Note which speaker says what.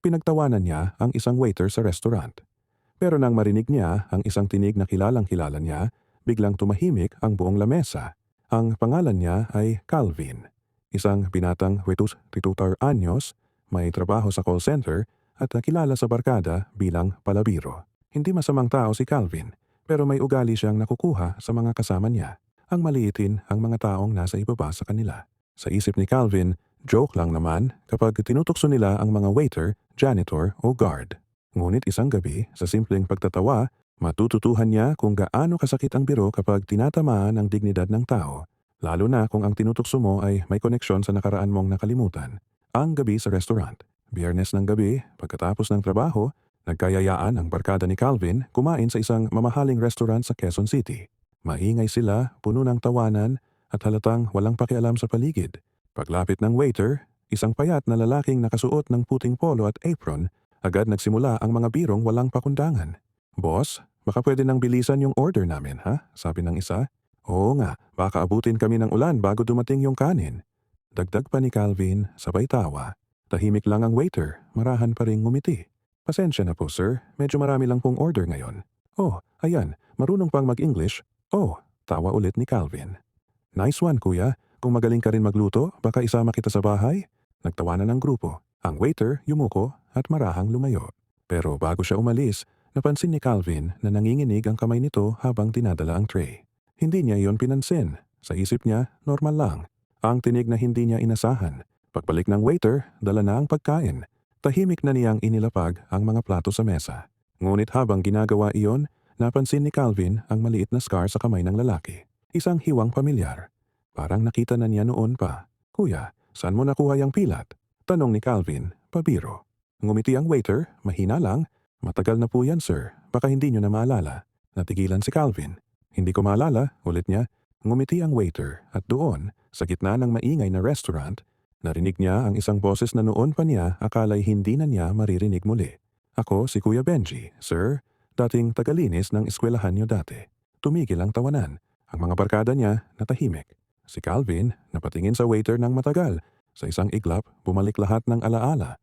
Speaker 1: Pinagtawanan niya ang isang waiter sa restaurant. Pero nang marinig niya ang isang tinig na kilalang kilala niya, biglang tumahimik ang buong lamesa. Ang pangalan niya ay Calvin, isang binatang 23 anyos, may trabaho sa call center at kilala sa barkada bilang palabiro. Hindi masamang tao si Calvin, pero may ugali siyang nakukuha sa mga kasama niya. Ang maliitin ang mga taong nasa ibaba sa kanila. Sa isip ni Calvin, joke lang naman kapag tinutokso nila ang mga waiter, janitor o guard. Ngunit isang gabi, sa simpleng pagtatawa, matututuhan niya kung gaano kasakit ang biro kapag tinatamaan ang dignidad ng tao, lalo na kung ang tinutokso mo ay may koneksyon sa nakaraan mong nakalimutan. Ang gabi sa restaurant. Biyernes ng gabi, pagkatapos ng trabaho, nagkayayaan ang barkada ni Calvin kumain sa isang mamahaling restaurant sa Quezon City. Maingay sila, puno ng tawanan, at halatang walang pakialam sa paligid. Paglapit ng waiter, isang payat na lalaking nakasuot ng puting polo at apron, agad nagsimula ang mga birong walang pakundangan. Boss, baka pwede nang bilisan yung order namin, ha? Sabi ng isa. Oo nga, baka abutin kami ng ulan bago dumating yung kanin. Dagdag pa ni Calvin, sabay tawa. Tahimik lang ang waiter, marahan pa rin ngumiti. Pasensya na po sir, medyo marami lang pong order ngayon. Oh, ayan, marunong pang mag-English. Oh, tawa ulit ni Calvin. Nice one kuya, kung magaling ka rin magluto, baka isama kita sa bahay. Nagtawanan ng grupo. Ang waiter yumuko at marahang lumayo. Pero bago siya umalis, napansin ni Calvin na nanginginig ang kamay nito habang dinadala ang tray. Hindi niya iyon pinansin. Sa isip niya, normal lang. Ang tinig na hindi niya inasahan. Pagbalik ng waiter, dala na ang pagkain. Tahimik na niyang inilapag ang mga plato sa mesa. Ngunit habang ginagawa iyon, napansin ni Calvin ang maliit na scar sa kamay ng lalaki. Isang hiwang pamilyar. Parang nakita na niya noon pa. Kuya, saan mo nakuha yung pilat? Tanong ni Calvin, pabiro. Ngumiti ang waiter, mahina lang. Matagal na po yan sir, baka hindi nyo na maalala. Natigilan si Calvin. Hindi ko maalala, ulit niya. Ngumiti ang waiter at doon, sa gitna ng maingay na restaurant, narinig niya ang isang boses na noon pa niya akala'y hindi na niya maririnig muli. Ako si Kuya Benji, sir, dating tagalinis ng eskwelahan niyo dati. Tumigil ang tawanan. Ang mga barkada niya natahimik. Si Calvin napatingin sa waiter ng matagal. Sa isang iglap, bumalik lahat ng alaala.